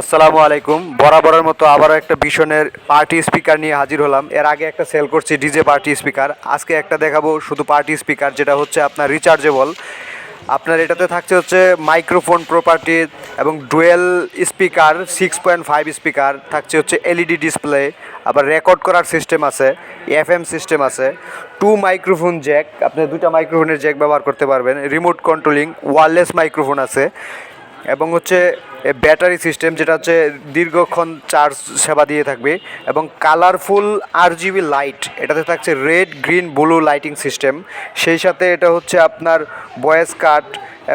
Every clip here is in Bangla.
আসসালামু আলাইকুম। বরাবরের মতো আবারও একটা ভীষণের পার্টি স্পিকার নিয়ে হাজির হলাম। এর আগে একটা সেল করছি ডিজে পার্টি স্পিকার আজকে একটা দেখাবো শুধু পার্টি স্পিকার যেটা হচ্ছে আপনার রিচার্জেবল আপনার এটাতে থাকছে হচ্ছে মাইক্রোফোন প্রপার্টি এবং dual speaker six point five speaker থাকছে হচ্ছে এলইডি ডিসপ্লে আবার রেকর্ড করার সিস্টেম আছে এফএম সিস্টেম আছে টু মাইক্রোফোন জ্যাক আপনি দুটা মাইক্রোফোনের জ্যাক ব্যবহার করতে পারবেন রিমোট কন্ট্রোলিং ওয়ারলেস মাইক্রোফোন আছে, এবং হচ্ছে ব্যাটারি সিস্টেম যেটা হচ্ছে দীর্ঘক্ষণ চার্জ সেবা দিয়ে থাকবে এবং কালারফুল আর জিবি লাইট, এটাতে থাকছে red, green, blue lighting system. সেই সাথে এটা হচ্ছে আপনার ভয়েস কাট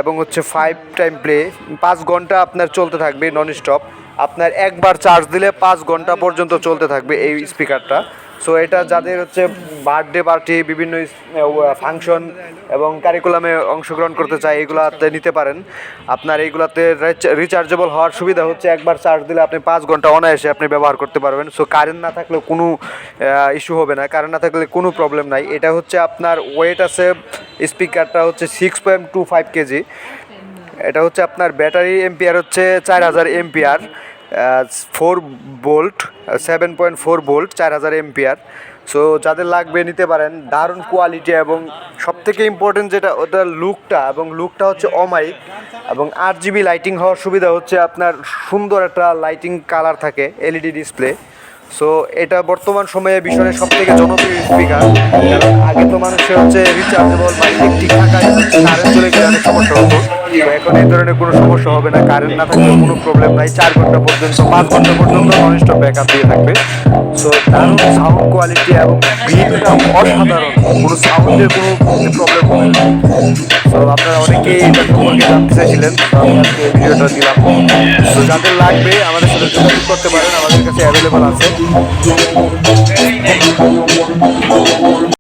এবং হচ্ছে ফাইভ টাইম প্লে পাঁচ ঘণ্টা আপনার চলতে থাকবে নন স্টপ আপনার একবার চার্জ দিলে পাঁচ ঘণ্টা পর্যন্ত চলতে থাকবে এই স্পিকারটা সো এটা যাদের হচ্ছে বার্থডে পার্টি বিভিন্ন ফাংশন এবং কারিকুলামে অংশগ্রহণ করতে চায়, এগুলাতে নিতে পারেন। আপনার এইগুলাতে রিচার্জেবল হওয়ার সুবিধা হচ্ছে একবার চার্জ দিলে আপনি পাঁচ ঘণ্টা অনায়াসে আপনি ব্যবহার করতে পারবেন। সো কারেন্ট না থাকলে কোনো ইস্যু হবে না। কারেন্ট না থাকলে কোনো প্রবলেম নাই। এটা হচ্ছে আপনার ওয়েট আছে স্পিকারটা হচ্ছে six point two five KG এটা হচ্ছে আপনার ব্যাটারি এম্পিয়ার হচ্ছে চার হাজার ampere four volt seven point four volt চার হাজার এম্পিয়ার সো যাদের লাগবে, নিতে পারেন। দারুণ কোয়ালিটি এবং সবথেকে ইম্পর্টেন্ট যেটা ওটার লুকটা এবং লুকটা হচ্ছে অমাইক এবং আট জিবি লাইটিং হওয়ার সুবিধা হচ্ছে আপনার সুন্দর একটা লাইটিং কালার থাকে এলইডি ডিসপ্লে সো এটা বর্তমান সময়ে ভীষণের সব থেকে জনপ্রিয় স্পিকার আগে তো মানুষের হচ্ছে রিচার্জেবল বা ইলেকট্রিক এখন এই ধরনের কোনো সমস্যা হবে না কারেন্ট না থাকলে কোনো প্রবলেম নাই, চার ঘণ্টা পর্যন্ত, পাঁচ ঘণ্টা পর্যন্ত নন স্টপ ব্যাকআপ দিয়ে থাকবে। সো দারুণ সাউন্ড কোয়ালিটি এবং বিটটা অসাধারণ, কোনো সাউন্ডের কোনো প্রবলেম হবে না। তো আপনারা অনেকেই এটা সম্পর্কে জানতে চাইছিলেন আজকে ভিডিওটা দিলাম। সো যাদের লাগবে, আমাদের সাথে যোগাযোগ করতে পারেন, আমাদের কাছে অ্যাভেলেবল আছে।